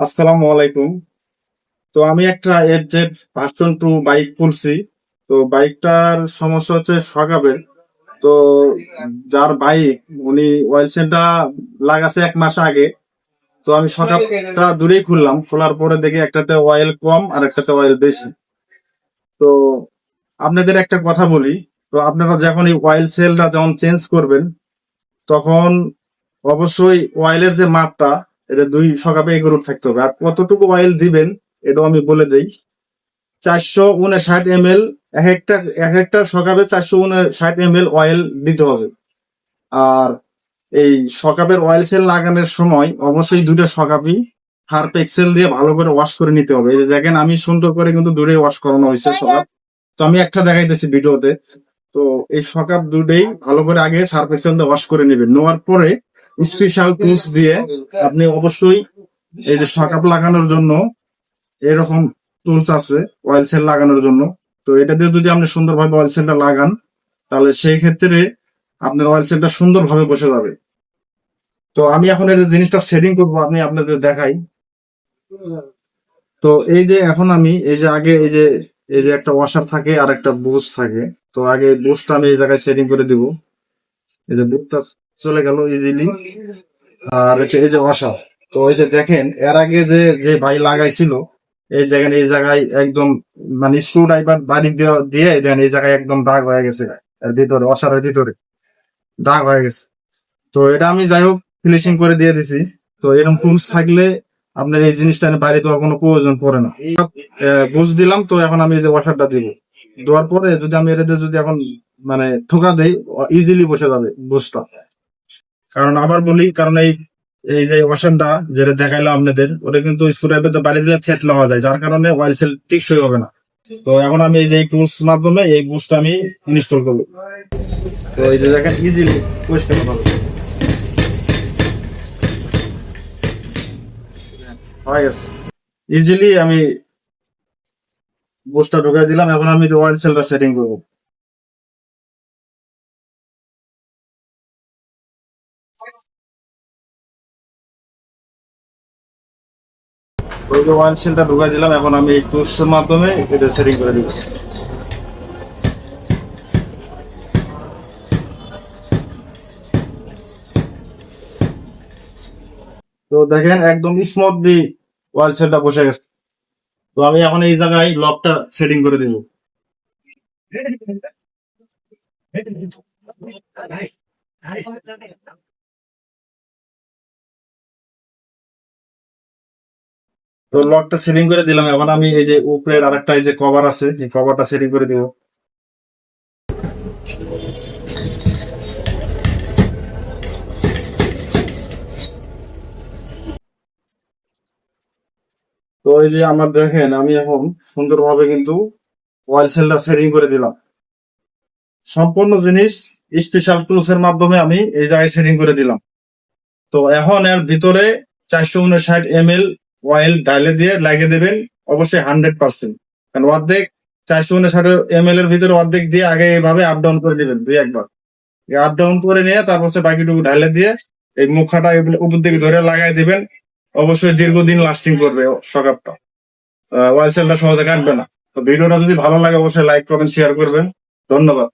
আসসালামু আলাইকুম। তো আমি একটা F Z version two bike খুলছি। তো বাইকটার সমস্যা হচ্ছে সকাবের। তো যার বাইক উনি অয়েল সেলটা লাগাছে এক মাস আগে। তো আমি সকাপটা দূরেই খুললাম। খোলার পরে দেখি একটাতে অয়েল কম আর একটাতে অয়েল বেশি। তো আপনাদের একটা কথা বলি। তো আপনারা যখন এই অয়েল সেলটা যখন চেঞ্জ করবেন, তখন অবশ্যই অয়েলের যে মাপটা এটা দুই সকাপে এগুলো থাকতে হবে। আর কতটুকু অয়েল দিবেন এটাও আমি বলে দেই। চারশো উনষাট এম এল এক একটা এক একটা সকাপে চারশো উনষাট এম এল অয়েল দিতে হবে। আর এই সকাপের অয়েল সেল লাগানোর সময় অবশ্যই দুটো সকাপই হার্প এক্সেল দিয়ে ভালো করে ওয়াশ করে নিতে হবে। দেখেন আমি সুন্দর করে কিন্তু দুটোই ওয়াশ করানো হয়েছে সকাপ। তো আমি একটা দেখাইতেছি ভিডিওতে। তো এই সকাপ দুটোই ভালো করে আগে সার্ফ এক্সেল দিয়ে ওয়াশ করে নেবেন। নেওয়ার পরে স্পেশাল টুলস দিয়ে আপনি অবশ্যই এই যে সকাপ লাগানোর জন্য এরকম টুলস আছে অয়েল সেল লাগানোর জন্য। তো এটা দিয়ে যদি আপনি সুন্দরভাবে অয়েল সেলটা লাগান, তাহলে সেই ক্ষেত্রে আপনার অয়েল সেলটা সুন্দরভাবে বসে যাবে। তো আমি এখন এই যে জিনিসটা সেটিং করব, আপনি আপনাদের দেখাই। তো এই যে এখন আমি, এই যে আগে এই যে এই যে একটা ওয়াশার থাকে আর একটা বুস থাকে। তো আগে বুশটা আমি এই জায়গায় সেটিং করে দিব। এই যে বুকটা চলে গেল ইজিলি আর এটা এই যে ওয়াশার তো এই যে দেখেন এর আগে যে যে ভাই লাগাইছিল এই জায়গায় এই জায়গায় একদম মানে স্ক্রু ড্রাইভার বাড়ি দিয়ে দেন এই জায়গায় একদম দাগ হয়ে গেছে। ভিতরে ওয়াশারের ভিতরে দাগ হয়ে গেছে। তো এটা আমি যাই হোক ফিনিশিং করে দিয়ে দিছি। তো এরকম টুলস থাকলে আপনার এই জিনিসটা বাইরে দেওয়ার কোনো প্রয়োজন পড়ে না। বুঝ দিলাম তো এখন আমি এই যে ওয়াশারটা দিব। দেওয়ার পরে যদি আমি এটাতে যদি এখন মানে ঠোকা দেই ইজিলি বসে যাবে বুঝটা। কারণ আবার বলি, কারণ এই এই যে ওয়াশারটা যেটা দেখাইলাম আপনাদের, ওটা কিন্তু স্ক্রুড্রাইভার বাড়ি দিলে থেতলা হওয়া যায়, যার কারণে ওয়াইল সেল টিকসই হবে না। তো এখন আমি এই যে টুলস মাধ্যমে এই বুস্টটা আমি ইনস্টল করব। তো এই যে দেখেন ইজিলি পরিষ্কার হবে ইজিলি আমি বুস্টটা ঢুকাই দিলাম, এখন আমি অয়েল সেলটা সেটিং করব। ওই যে ওয়ান সেলটা ঢুকাই দিলাম এখন আমি এই টুলসের মাধ্যমে এটা সেটিং করে দিব তো দেখেন একদম স্মুথলি ওয়াল সেলটা বসে গেছে তো আমি এখন এই জায়গায় লকটা সেটিং করে দিব তো লকটা সেটিং করে দিলাম। এখন আমি এই যে উপরের আরেকটা এই যে কভার আছে, এই কভারটা সেটিং করে দিব। তো এই যে আমার দেখেন, আমি এখন সুন্দরভাবে কিন্তু অয়েল সেলটা সেটিং করে দিলাম। সম্পূর্ণ জিনিস স্পেশাল টুলস এর মাধ্যমে আমি এই জায়গায় সেটিং করে দিলাম। তো এখন এর ভিতরে চারশো উনষাট এম এল অয়েল ডাইলে দিয়ে লাগিয়ে দেবেন, অবশ্যই হান্ড্রেড পার্সেন্ট কারণ অর্ধেক চারশো উনষাট এম এল এর ভিতরে অর্ধেক দিয়ে আগে এইভাবে আপ ডাউন করে দিবেন দুই একবার। আপ ডাউন করে নিয়ে তারপর সে বাকিটুকু ঢালে দিয়ে এই মুখাটা উপর দিকে ধরে লাগাই দিবেন, অবশ্যই দীর্ঘদিন লাস্টিং করবে সকাপটা। ওয়াইসেলটা সহজে কাটবে না। তো ভিডিওটা যদি ভালো লাগে, অবশ্যই লাইক কমেন্ট শেয়ার করবেন। ধন্যবাদ।